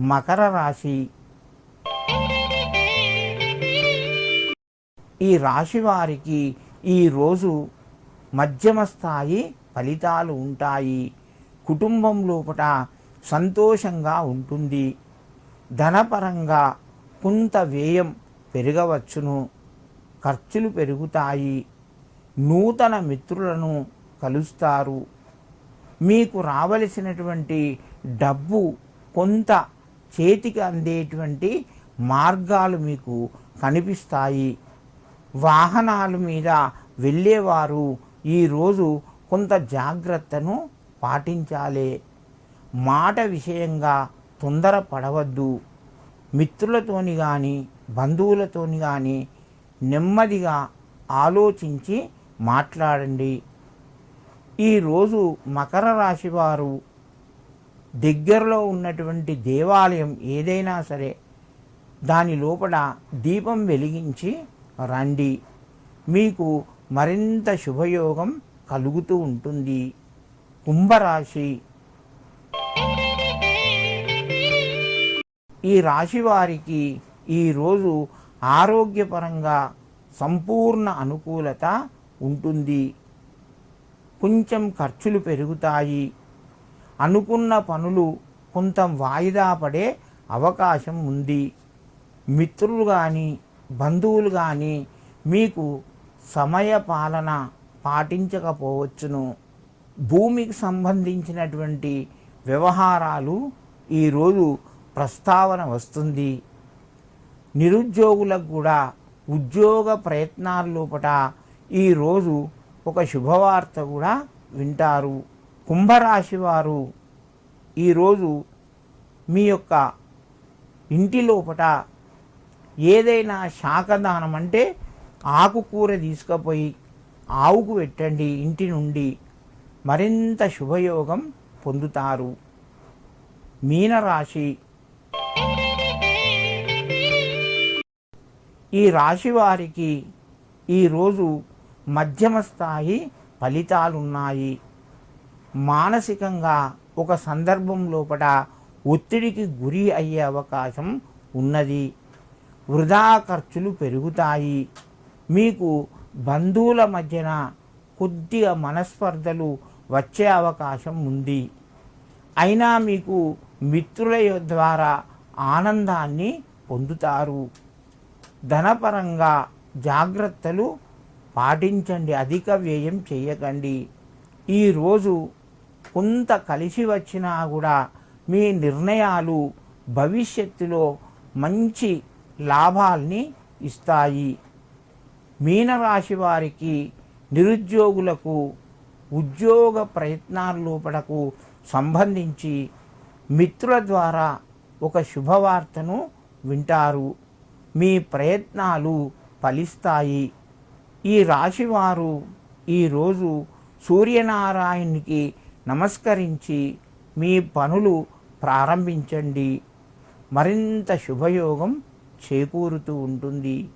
మకర రాశి. ఈ రాశి వారికి ఈరోజు మధ్యమ స్థాయి ఫలితాలు ఉంటాయి. కుటుంబం లోపల సంతోషంగా ఉంటుంది. ధనపరంగా కొంత వ్యయం పెరగవచ్చును. ఖర్చులు పెరుగుతాయి. నూతన మిత్రులను కలుస్తారు. మీకు రావలసినటువంటి డబ్బు కొంత చేతికి అందేటువంటి మార్గాలు మీకు కనిపిస్తాయి. వాహనాల మీద వెళ్ళేవారు ఈరోజు కొంత జాగ్రత్తను పాటించాలి. మాట విషయంగా తొందరపడవద్దు. మిత్రులతోని కానీ బంధువులతోని కానీ నెమ్మదిగా ఆలోచించి మాట్లాడండి. ఈరోజు మకర రాశి వారు దగ్గరలో ఉన్నటువంటి దేవాలయం ఏదైనా సరే దాని లోపల దీపం వెలిగించి రండి. మీకు మరింత శుభయోగం కలుగుతూ ఉంటుంది. కుంభరాశి. ఈ రాశి వారికి ఈరోజు ఆరోగ్యపరంగా సంపూర్ణ అనుకూలత ఉంటుంది. కొంచెం ఖర్చులు పెరుగుతాయి. అనుకున్న పనులు కొంత వాయిదా పడే అవకాశం ఉంది. మిత్రులు కానీ బంధువులు కానీ మీకు సమయ పాలన పాటించకపోవచ్చును. భూమికి సంబంధించినటువంటి వ్యవహారాలు ఈరోజు ప్రస్తావన వస్తుంది. నిరుద్యోగులకు కూడా ఉద్యోగ ప్రయత్నాల లోపల ఈరోజు ఒక శుభవార్త కూడా వింటారు. కుంభరాశి వారు ఈరోజు మీ యొక్క ఇంటి లోపట ఏదైనా శాఖదానం అంటే ఆకుకూర తీసుకుపోయి ఆవుకు పెట్టండి ఇంటి నుండి మరింత శుభయోగం పొందుతారు. మీనరాశి ఈ రాశి వారికి ఈరోజు మధ్యమ స్థాయి ఫలితాలున్నాయి. మానసికంగా ఒక సందర్భం లోపల ఒత్తిడికి గురి అయ్యే అవకాశం ఉన్నది. వృధా ఖర్చులు పెరుగుతాయి. మీకు బంధువుల మధ్యన కొద్దిగా మనస్పర్ధలు వచ్చే అవకాశం ఉంది. అయినా మీకు మిత్రుల ద్వారా ఆనందాన్ని పొందుతారు. ధనపరంగా జాగ్రత్తలు పాటించండి. అధిక వ్యయం చేయకండి. ఈరోజు కొంత కలిసి వచ్చినా కూడా మీ నిర్ణయాలు భవిష్యత్తులో మంచి లాభాల్ని ఇస్తాయి. మీనరాశి వారికి నిరుద్యోగులకు ఉద్యోగ ప్రయత్నాల లోపలకు సంబంధించి మిత్రుల ద్వారా ఒక శుభవార్తను వింటారు. మీ ప్రయత్నాలు ఫలిస్తాయి. ఈ రాశివారు ఈరోజు సూర్యనారాయణకి నమస్కరించి మీ పనులు ప్రారంభించండి. మరింత శుభయోగం చేకూరుతూ ఉంటుంది.